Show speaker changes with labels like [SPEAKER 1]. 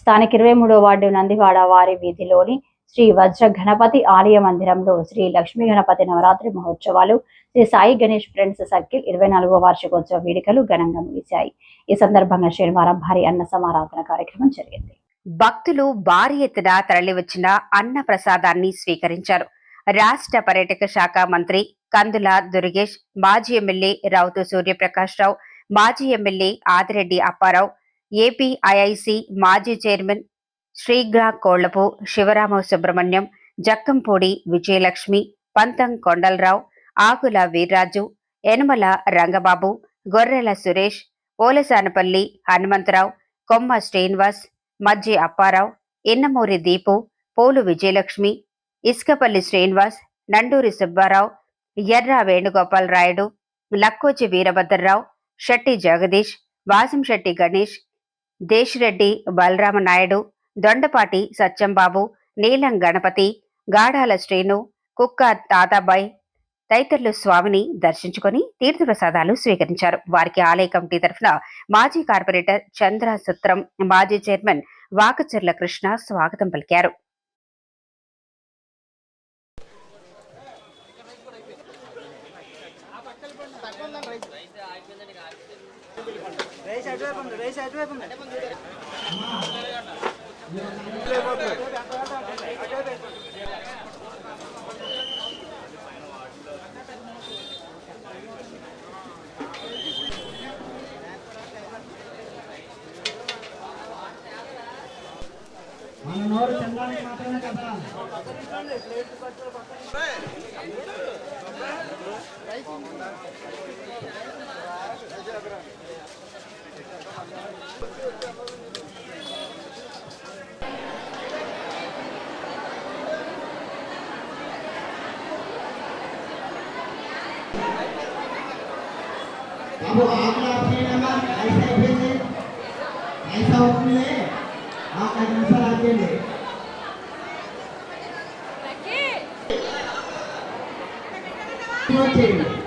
[SPEAKER 1] స్థానిక ఇరవై మూడో వార్డు నందివాడ వారి వీధిలోని శ్రీ వజ్ర గణపతి ఆలయ మందిరంలో శ్రీ లక్ష్మీ గణపతి నవరాత్రి మహోత్సవాలు శ్రీ సాయి గణేష్ ఫ్రెండ్స్ సర్కిల్ ఇరవై నాలుగో వార్షికోత్సవ వేడుకలు ఘనంగా ముగిశాయి. ఈ సందర్భంగా శనివారం భారీ అన్న సమారాధన కార్యక్రమం జరిగింది.
[SPEAKER 2] భక్తులు భారీ ఎత్తున తరలివచ్చిన అన్న ప్రసాదాన్ని స్వీకరించారు. రాష్ట్ర పర్యాటక శాఖ మంత్రి కందుల దుర్గేష్ మాజీ ఎమ్మెల్యే రౌతు సూర్యప్రకాష్ రావు మాజీ ఎమ్మెల్యే ఆదిరెడ్డి అప్పారావు ఏపీఐఐసి మాజీ చైర్మన్ శ్రీగ్రా కోళ్ళపు శివరామ సుబ్రహ్మణ్యం జక్కంపూడి విజయలక్ష్మి పంతం కొండలరావు ఆకుల వీర్రాజు యనమల రంగబాబు గొర్రెల సురేష్ ఓలసానపల్లి హనుమంతరావు కొమ్మ శ్రీనివాస్ మజ్జి అప్పారావు ఇన్నమూరి దీపు పోలు విజయలక్ష్మి ఇసుకపల్లి శ్రీనివాస్ నండూరి సుబ్బారావు ఎర్ర వేణుగోపాల్ రాయుడు లక్కోచి వీరభద్రరావు షెట్టి జగదీష్ వాసంశెట్టి గణేష్ దేశిరెడ్డి బలరామ నాయుడు దొండపాటి సత్యంబాబు నీలం గణపతి గాఢాల శ్రీను కుక్క తాతాబాయ్ తదితరులు స్వామిని దర్శించుకొని తీర్థప్రసాదాలు స్వీకరించారు. వారికి ఆలయ కమిటీ తరఫున మాజీ కార్పొరేటర్ చంద్ర సుత్రం మాజీ చైర్మన్ వాకచర్ల కృష్ణ స్వాగతం పలికారు.
[SPEAKER 3] మన నోరు చందానికి మాత్రమే కదా. बाबू आपने अपने नंबर ऐसा भेजे। ऐसा ओपन ले आपका आंसर आगे ले। Okay.